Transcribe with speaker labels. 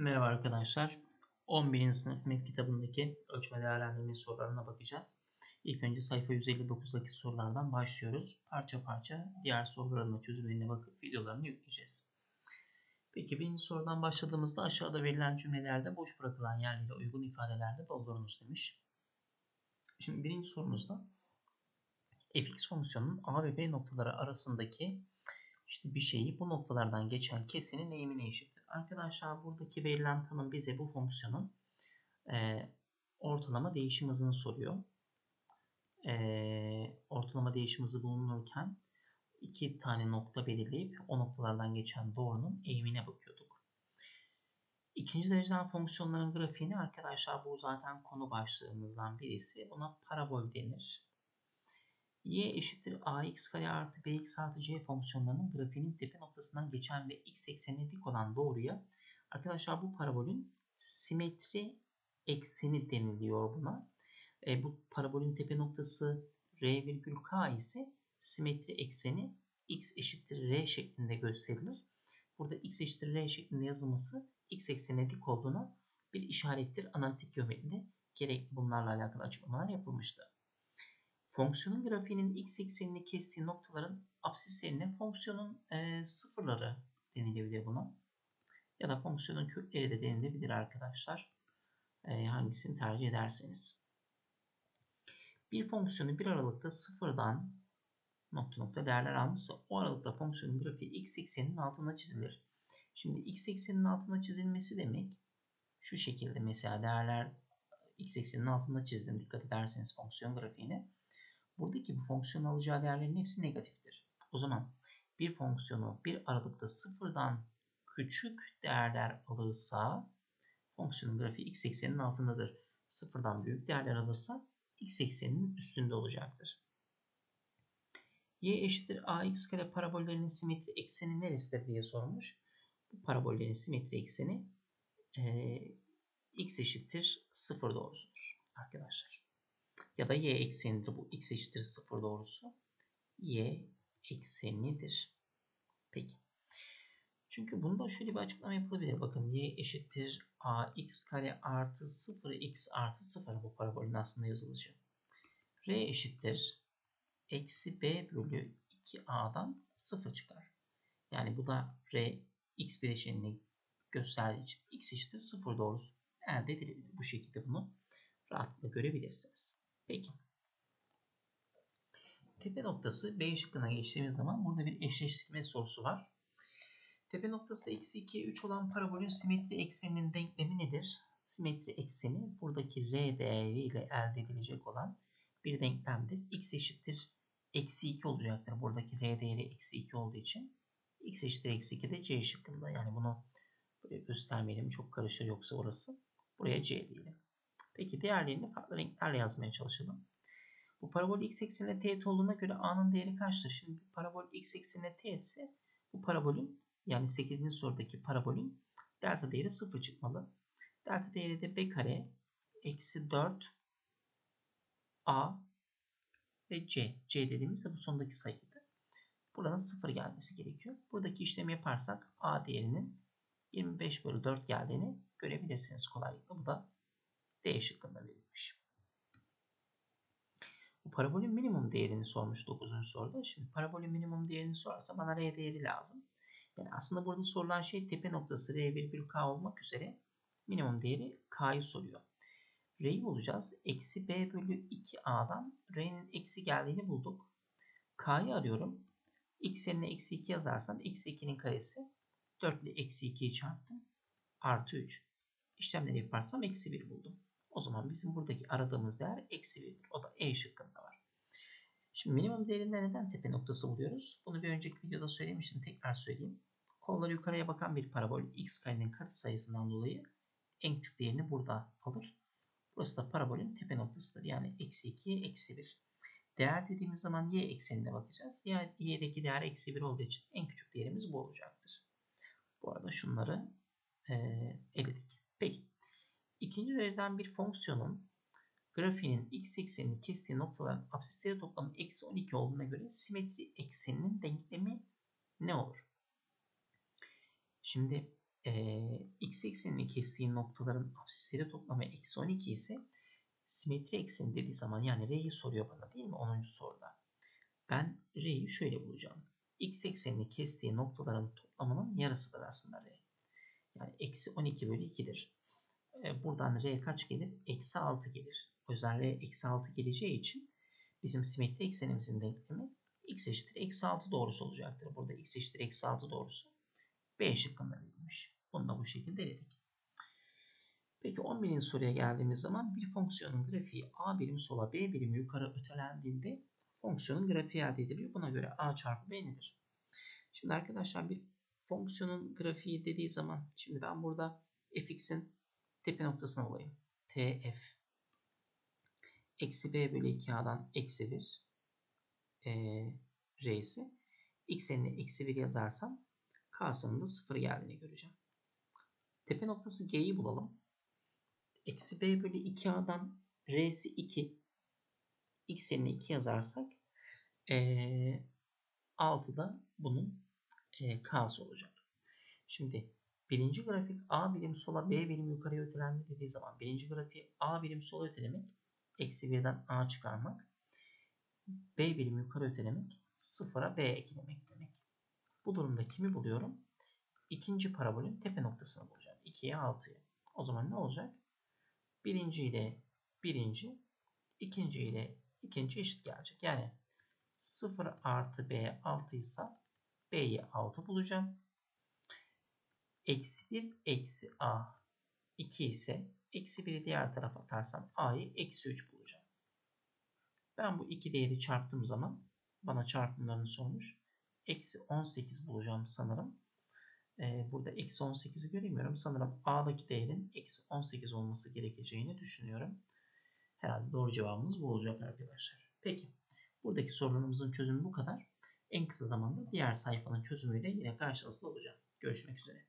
Speaker 1: Merhaba arkadaşlar. 11. sınıf MEP kitabındaki ölçme değerlendirme sorularına bakacağız. İlk önce sayfa 159'daki sorulardan başlıyoruz. Parça parça diğer soruların da çözümlerine bakıp videolarını yükleyeceğiz. Peki birinci sorudan başladığımızda aşağıda verilen cümlelerde boş bırakılan yerlere uygun ifadelerle doldurunuz demiş. Şimdi birinci sorumuzda fx fonksiyonunun a ve b noktaları arasındaki işte bir şeyi bu noktalardan geçen kesenin eğimine eşittir. Arkadaşlar buradaki verilen tanım bize bu fonksiyonun e, ortalama değişim hızını soruyor. E, ortalama değişim hızı bulunurken iki tane nokta belirleyip o noktalardan geçen doğrunun eğimine bakıyorduk. İkinci dereceden fonksiyonların grafiğini arkadaşlar bu zaten konu başlığımızdan birisi. Ona parabol denir y eşittir ax kare artı bx artı c fonksiyonlarının grafiğinin tepe noktasından geçen ve x eksenine dik olan doğruya arkadaşlar bu parabolün simetri ekseni deniliyor buna. E, bu parabolün tepe noktası r virgül k ise simetri ekseni x eşittir r şeklinde gösterilir. Burada x eşittir r şeklinde yazılması x eksenine dik olduğuna bir işarettir. Analitik geometride gerekli bunlarla alakalı açıklamalar yapılmıştı. Fonksiyonun grafiğinin x eksenini kestiği noktaların absislerine fonksiyonun e, sıfırları denilebilir buna. Ya da fonksiyonun kökleri de denilebilir arkadaşlar. E, hangisini tercih ederseniz. Bir fonksiyonu bir aralıkta sıfırdan nokta nokta değerler almışsa o aralıkta fonksiyonun grafiği x ekseninin altına çizilir. Şimdi x ekseninin altına çizilmesi demek şu şekilde mesela değerler x ekseninin altında çizdim dikkat ederseniz fonksiyon grafiğine. Buradaki bu fonksiyon alacağı değerlerin hepsi negatiftir. O zaman bir fonksiyonu bir aralıkta sıfırdan küçük değerler alırsa fonksiyonun grafiği x ekseninin altındadır. Sıfırdan büyük değerler alırsa x ekseninin üstünde olacaktır. y eşittir ax kare parabollerinin simetri ekseni neresidir diye sormuş. Bu parabollerin simetri ekseni e, x eşittir 0 doğrusudur arkadaşlar ya da y eksenidir bu x eşittir 0 doğrusu. y eksenidir. Peki. Çünkü bunda şöyle bir açıklama yapılabilir. Bakın y eşittir ax kare artı 0x artı 0 bu parabolün aslında yazılışı. r eşittir eksi b bölü 2a'dan 0 çıkar. Yani bu da r x bileşenini gösterdiği için x eşittir 0 doğrusu elde edilebilir. Bu şekilde bunu rahatlıkla görebilirsiniz. Peki. Tepe noktası B şıkkına geçtiğimiz zaman burada bir eşleştirme sorusu var. Tepe noktası eksi 2, 3 olan parabolün simetri ekseninin denklemi nedir? Simetri ekseni buradaki R değeriyle elde edilecek olan bir denklemdir. X eşittir eksi 2 olacaktır. Buradaki R değeri eksi 2 olduğu için. X eşittir eksi 2 de C şıkkında. Yani bunu böyle göstermeyelim. Çok karışır yoksa orası. Buraya C diyelim. Peki değerlerini farklı renklerle yazmaya çalışalım. Bu parabol x eksenine teğet olduğuna göre a'nın değeri kaçtır? Şimdi parabol x eksenine teğetse bu parabolün yani 8. sorudaki parabolün delta değeri 0 çıkmalı. Delta değeri de b kare eksi 4 a ve c. c dediğimiz de bu sondaki sayıydı. Buranın 0 gelmesi gerekiyor. Buradaki işlemi yaparsak a değerinin 25 bölü 4 geldiğini görebilirsiniz kolaylıkla. Bu da D şıkkında verilmiş. Bu parabolün minimum değerini sormuş 9. soruda. Şimdi parabolün minimum değerini sorarsa bana R değeri lazım. Yani aslında burada sorulan şey tepe noktası R virgül K olmak üzere minimum değeri K'yı soruyor. R'yi bulacağız. Eksi B bölü 2A'dan R'nin eksi geldiğini bulduk. K'yı arıyorum. X yerine eksi 2 yazarsam eksi 2'nin karesi 4 ile eksi 2'yi çarptım. Artı 3. İşlemleri yaparsam eksi 1 buldum. O zaman bizim buradaki aradığımız değer eksi 1'dir. O da E şıkkında var. Şimdi minimum değerinde neden tepe noktası buluyoruz? Bunu bir önceki videoda söylemiştim. Tekrar söyleyeyim. Kolları yukarıya bakan bir parabol x karenin katı sayısından dolayı en küçük değerini burada alır. Burası da parabolün tepe noktasıdır. Yani eksi 2, eksi 1. Değer dediğimiz zaman y eksenine bakacağız. Yani y'deki değer eksi 1 olduğu için en küçük değerimiz bu olacaktır. Bu arada şunları e, eledik. İkinci dereceden bir fonksiyonun grafiğinin x eksenini kestiği noktaların absisleri toplamı eksi 12 olduğuna göre simetri ekseninin denklemi ne olur? Şimdi e, x eksenini kestiği noktaların absisleri toplamı eksi 12 ise simetri ekseni dediği zaman yani R'yi soruyor bana değil mi 10. soruda. Ben R'yi şöyle bulacağım. X eksenini kestiği noktaların toplamının yarısıdır aslında R. Yani eksi 12 bölü 2'dir. E, buradan R kaç gelir? Eksi 6 gelir. O yüzden R eksi 6 geleceği için bizim simetri eksenimizin denklemi x eşittir eksi 6 doğrusu olacaktır. Burada x eşittir eksi 6 doğrusu B şıkkında verilmiş. Bunu da bu şekilde eledik. Peki 11. soruya geldiğimiz zaman bir fonksiyonun grafiği a birim sola b birim yukarı ötelendiğinde fonksiyonun grafiği elde ediliyor. Buna göre a çarpı b nedir? Şimdi arkadaşlar bir fonksiyonun grafiği dediği zaman şimdi ben burada fx'in tepe noktasına alayım. tf eksi b bölü 2a'dan eksi 1 e, r'si x yerine eksi 1 yazarsam k'sının da 0 geldiğini göreceğim. Tepe noktası g'yi bulalım. Eksi b bölü 2a'dan r'si 2 x yerine 2 yazarsak e, 6'da bunun e, k'sı olacak. Şimdi birinci grafik a birim sola b birim yukarıya ötelendi dediği zaman birinci grafiği a birim sola ötelemek eksi 1'den a çıkarmak b birim yukarı ötelemek sıfıra b eklemek demek. Bu durumda kimi buluyorum? İkinci parabolün tepe noktasını bulacağım. 2'ye 6'ya. O zaman ne olacak? Birinci ile birinci, ikinci ile ikinci eşit gelecek. Yani 0 artı b 6 ise b'yi 6 bulacağım. Eksi 1 eksi a 2 ise eksi 1'i diğer tarafa atarsam a'yı eksi 3 bulacağım. Ben bu iki değeri çarptığım zaman bana çarpımlarını sormuş. Eksi 18 bulacağım sanırım. Ee, burada eksi 18'i göremiyorum. Sanırım A'daki değerin eksi 18 olması gerekeceğini düşünüyorum. Herhalde doğru cevabımız bu olacak arkadaşlar. Peki. Buradaki sorunumuzun çözümü bu kadar. En kısa zamanda diğer sayfanın çözümüyle yine karşınızda olacağım. Görüşmek üzere.